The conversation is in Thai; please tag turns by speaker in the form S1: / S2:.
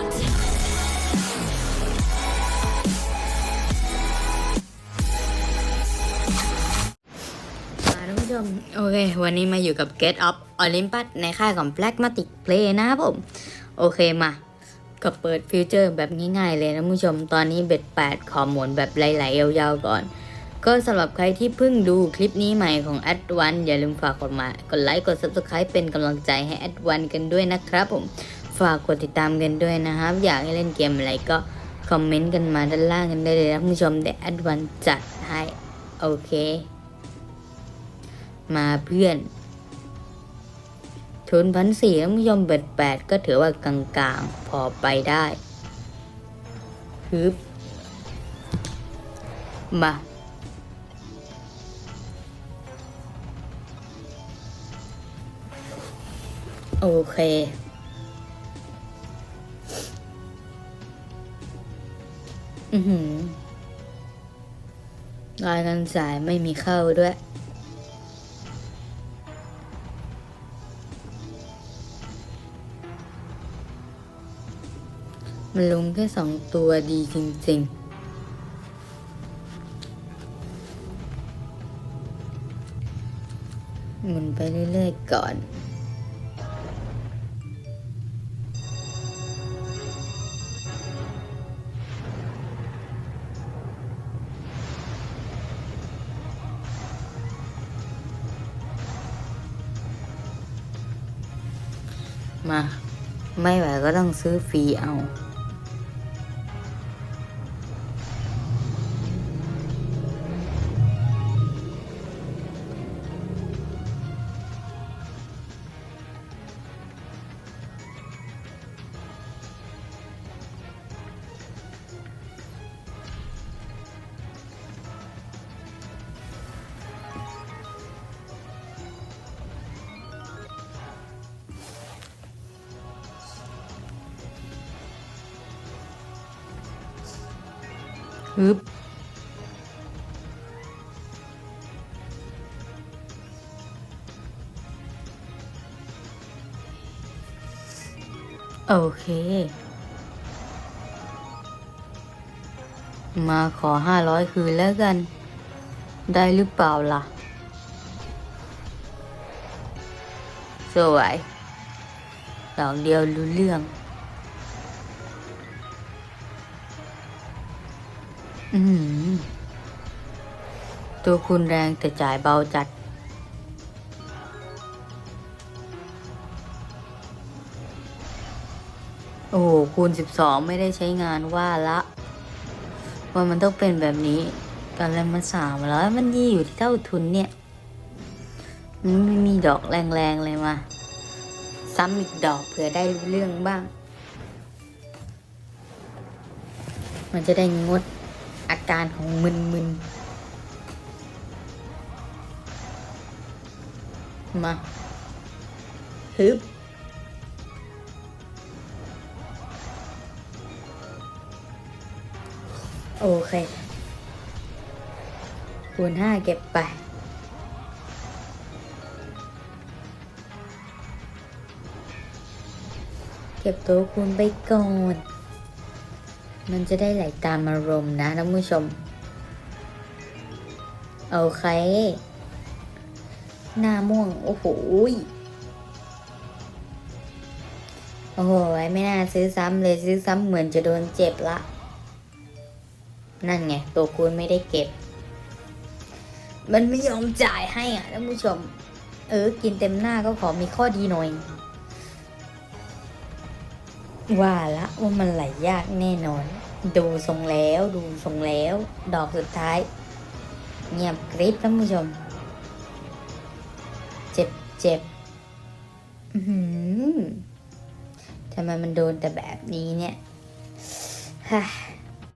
S1: ค่ะท่านผู้ชมโอเค วันนี้มาอยู่กับ Get Up Olympus ในค่ายของ Blackmatic Play นะครับผม โอเคมาก็เปิดฟิวเจอร์แบบง่ายๆเลยนะผู้ชม ตอนนี้เบ็ด 8 ขอหมุนแบบไหลๆยาวๆก่อน ก็สำหรับใครที่เพิ่งดูคลิปนี้ใหม่ของ a d v a n อย่าลืมฝากกดมากดไลค์ กด Subscribe เป็นกำลังใจให้ a d v a n กันด้วยนะครับผม ฝากกดติดตามกันด้วยนะครับ อยากให้เล่นเกมอะไรก็คอมเมนต์กันมาด้านล่างกันได้เลยนะท่านผู้ชมเดี๋ยว a d v a n จัดให้โอเค มาเพื่อนทุนพันสี่ท่านผู้ชมเบ็ดแปดก็ถือว่ากลางๆ พอไปได้ฮึบมาโอเค อือหือรายกันสายไม่มีเข้าด้วย มันลงแค่สองตัวดีจริง ๆหมุนไปเรื่อยๆก่อน มา ไม่ไหวก็ต้องซื้อฟรีเอา ฮึบโอเค มาขอห้าร้อยคืนแล้วกัน ได้หรือเปล่าล่ะ สวยดอกเดียวรู้เรื่อง ตัวคุณแรงแต่จ่ายเบาจัด โอ้โห คูณสิบสองไม่ได้ใช้งานว่าละว่ามันต้องเป็นแบบนี้กันแล้วมันสามแล้วมันยี่อยู่ที่เท่าทุนเนี่ย มันไม่มีดอกแรงๆเลยมา ซ้ำอีกดอกเผื่อได้เรื่องบ้าง มันจะได้งด อาการของมึนๆมาฮึบโอเคคูณห้าเก็บไปเก็บตัวคูณไปก่อน มันจะได้ไหลตามอารมณ์นะท่านผู้ชม โอเค หน้าม่วง โอ้โหโอ้โหไม่น่าซื้อซ้ำเลยซื้อซ้ำเหมือนจะโดนเจ็บละ นั่นไง ตัวคูณไม่ได้เก็บ มันไม่ยอมจ่ายให้อะท่านผู้ชม เออ กินเต็มหน้าก็ขอมีข้อดีหน่อย ว่าละว่ามันไหลยากแน่นอน ดูทรงแล้วดูทรงแล้ว ดอกสุดท้าย เงียบกริบท่านผู้ชม เจ็บเจ็บทำไมมันโดนแต่แบบนี้เนี่ยฮ่า